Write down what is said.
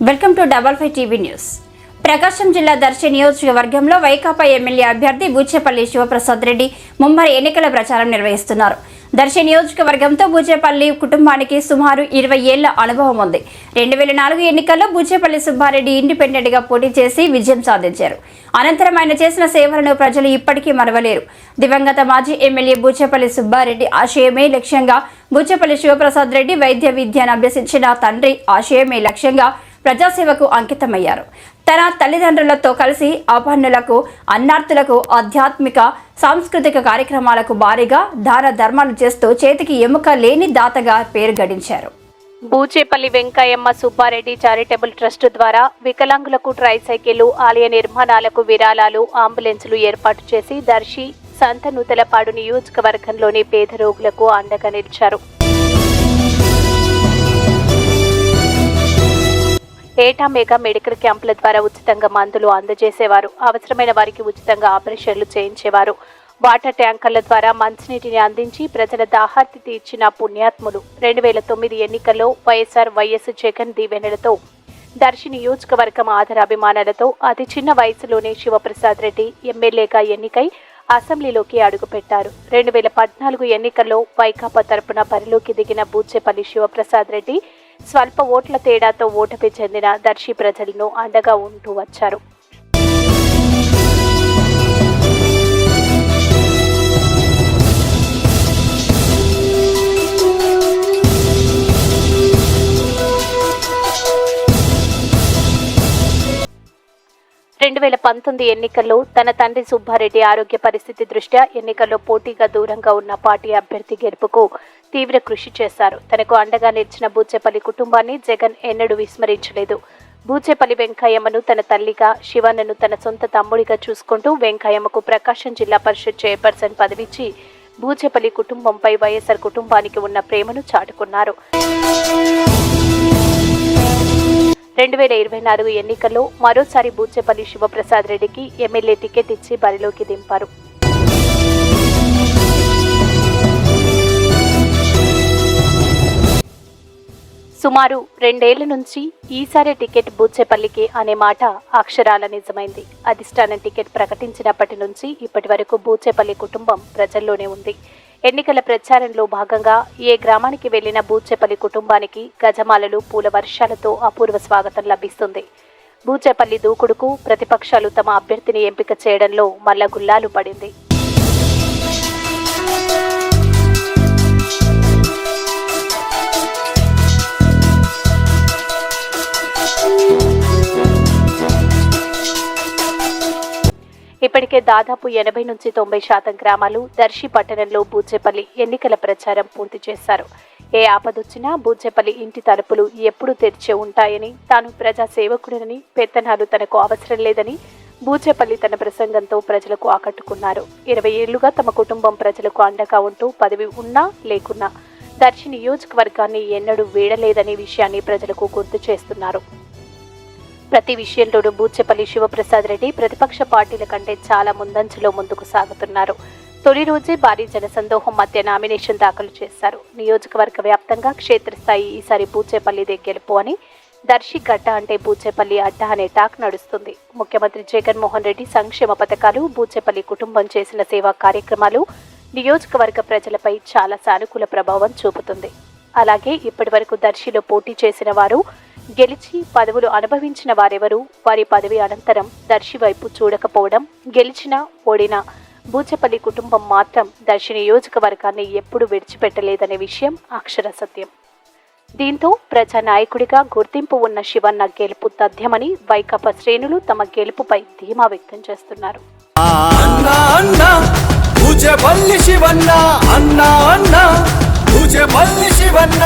Welcome to double five TV news. Prakasam జిల్లా దర్శి నియోజకవర్గంలో Vaikapa MLA అభ్యర్థి బూచేపల్లి శివప్రసాద్ రెడ్డి ముమ్మరి ఎన్నికల ప్రచారం నిర్వహిస్తున్నారు. దర్శి నియోజకవర్గంతో బూచేపల్లి కుటుంబానికి సుమారు ఇరవై ఏళ్ళ అనుభవం ఉంది. రెండు వేల నాలుగు ఎన్నికల్లో బూచేపల్లి సుబ్బారెడ్డి ఇండిపెండెంట్గా పోటీ చేసి విజయం సాధించారు. అనంతరం ఆయన చేసిన సేవలను ప్రజలు ఇప్పటికీ మరవలేరు. దివంగత మాజీ ఎమ్మెల్యే బూచేపల్లి సుబ్బారెడ్డి ఆశయమే లక్ష్యంగా బూచేపల్లి శివప్రసాద్ రెడ్డి వైద్య విద్యను అభ్యసించిన తండ్రి ఆశయమే లక్ష్యంగా ప్రజాసేవకు అంకితమయ్యారు. తన తల్లిదండ్రులతో కలిసి అపన్నులకు అన్నార్థులకు ఆధ్యాత్మిక సాంస్కృతిక కార్యక్రమాలకు భారీగా దాన ధర్మాలు చేస్తూ చేతికి ఎముక లేని దాతగా పేరు గడించారు. బూచేపల్లి వెంకయ్యమ్మ సుబ్బారెడ్డి చారిటబుల్ ట్రస్ట్ ద్వారా వికలాంగులకు ట్రైసైకిళ్ళు ఆలయ నిర్మాణాలకు విరాళాలు అంబులెన్సులు ఏర్పాటు చేసి దర్శి సంత నూతలపాడు నియోజకవర్గంలోని పేద రోగులకు అండగా నిలిచారు. ఏటా మెగా మెడికల్ క్యాంపుల ద్వారా ఉచితంగా మందులు అందజేసేవారు. అవసరమైన వారికి ఉచితంగా ఆపరేషన్లు చేయించేవారు. వాటర్ ట్యాంకర్ల ద్వారా మంచినీటిని అందించి ప్రజల దాహార్తి తీర్చిన పుణ్యాత్ములు. రెండు వేల తొమ్మిది ఎన్నికల్లో వైఎస్ఆర్ వైఎస్ జగన్ దీవెనలతో దర్శి నియోజకవర్గం ఆధారాభిమానాలతో అతి చిన్న వయసులోనే శివప్రసాద్ రెడ్డి ఎమ్మెల్యేగా ఎన్నికై అసెంబ్లీలోకి అడుగుపెట్టారు. రెండు వేల పద్నాలుగు ఎన్నికల్లో వైకాపా తరపున బరిలోకి దిగిన బూచేపల్లి శివప్రసాద్ రెడ్డి స్వల్ప ఓట్ల తేడాతో ఓటమి చెందిన దర్శి ప్రజలను అండగా ఉంటూ వచ్చారు. రెండు వేల పంతొమ్మిది ఎన్నికల్లో తన తండ్రి సుబ్బారెడ్డి ఆరోగ్య పరిస్థితి దృష్ట్యా ఎన్నికల్లో పోటీగా దూరంగా ఉన్న పార్టీ అభ్యర్థి గెలుపుకు తీవ్ర కృషి చేశారు. తనకు అండగా నిలిచిన బూచేపల్లి కుటుంబాన్ని జగన్ ఎన్నడూ విస్మరించలేదు. బూచేపల్లి వెంకయ్యమ్మను తన తల్లిగా శివన్నను తన సొంత తమ్ముడిగా చూసుకుంటూ వెంకయ్యమ్మకు ప్రకాశం జిల్లా పరిషత్ చైర్పర్సన్ పదవిచ్చి బూచేపల్లి కుటుంబంపై వైఎస్ఆర్ కుటుంబానికి ఉన్న ప్రేమను చాటుకున్నారు. రెండు వేల ఇరవై నాలుగు ఎన్నికల్లో మరోసారి బూచేపల్లి శివప్రసాద్ రెడ్డికి ఎమ్మెల్యే టికెట్ ఇచ్చి బరిలోకి దింపారు. సుమారు రెండేళ్ళ నుంచి ఈసారి టికెట్ బూచేపల్లికి అనే మాట అక్షరాల నిజమైంది. అధిష్టానం టికెట్ ప్రకటించినప్పటి నుంచి ఇప్పటి వరకు బూచేపల్లి కుటుంబం ప్రజల్లోనే ఉంది. ఎన్నికల ప్రచారంలో భాగంగా ఏ గ్రామానికి వెళ్ళిన బూచేపల్లి కుటుంబానికి గజమాలలు పూల వర్షాలతో అపూర్వ స్వాగతం లభిస్తుంది. బూచేపల్లి దూకుడుకు ప్రతిపక్షాలు తమ అభ్యర్థిని ఎంపిక చేయడంలో మల్ల గుల్లాలు పడింది. ఇప్పటికే దాదాపు ఎనభై నుంచి తొంభై శాతం గ్రామాలు దర్శి పట్టణంలో బూచేపల్లి ఎన్నికల ప్రచారం పూర్తి చేశారు. ఏ ఆపదొచ్చినా బూచేపల్లి ఇంటి తలుపులు ఎప్పుడు తెరిచే ఉంటాయని తాను ప్రజాసేవకుడినని పెత్తనాలు తనకు అవసరం లేదని బూచేపల్లి తన ప్రసంగంతో ప్రజలకు ఆకట్టుకున్నారు. ఇరవై ఏళ్ళుగా తమ కుటుంబం ప్రజలకు అండగా ఉంటూ పదవి ఉన్నా లేకున్నా దర్శి నియోజకవర్గాన్ని ఎన్నడూ వీడలేదనే విషయాన్ని ప్రజలకు గుర్తు చేస్తున్నారు. ప్రతి విషయంలోనూ బూచెపల్లి శివప్రసాద్ రెడ్డి ప్రతిపక్ష పార్టీల కంటే చాలా ముందంజలో ముందుకు సాగుతున్నారు. తొలి రోజే భారీ జనసందోహం మధ్య నామినేషన్ దాఖలు చేశారు. నియోజకవర్గ వ్యాప్తంగా క్షేత్రస్థాయి ఈసారి బూచేపల్లిదే గెలుపు అని దర్శి గడ్డ అంటే బూచేపల్లి అడ్డ అనే టాక్ నడుస్తుంది. ముఖ్యమంత్రి జగన్మోహన్ రెడ్డి సంక్షేమ పథకాలు బూచేపల్లి కుటుంబం చేసిన సేవా కార్యక్రమాలు నియోజకవర్గ ప్రజలపై చాలా సానుకూల ప్రభావం చూపుతుంది. అలాగే ఇప్పటి వరకు దర్శిలో పోటీ చేసిన వారు గెలిచి పదవులు అనుభవించిన వారెవరూ? వారి పదవి అనంతరం దర్శి వైపు చూడకపోవడం గెలిచిన ఓడిన బూచపల్లి కుటుంబం మాత్రం దర్శి నియోజకవర్గాన్ని ఎప్పుడు విడిచిపెట్టలేదనే విషయం అక్షర సత్యం దీంతో ప్రజా నాయకుడిగా గుర్తింపు ఉన్న శివన్న గెలుపు తథ్యమని వైకాపా శ్రేణులు తమ గెలుపుపై ధీమా వ్యక్తం చేస్తున్నారు. అన్నా అన్నా శివన్న అన్నా అన్నా శివన్న.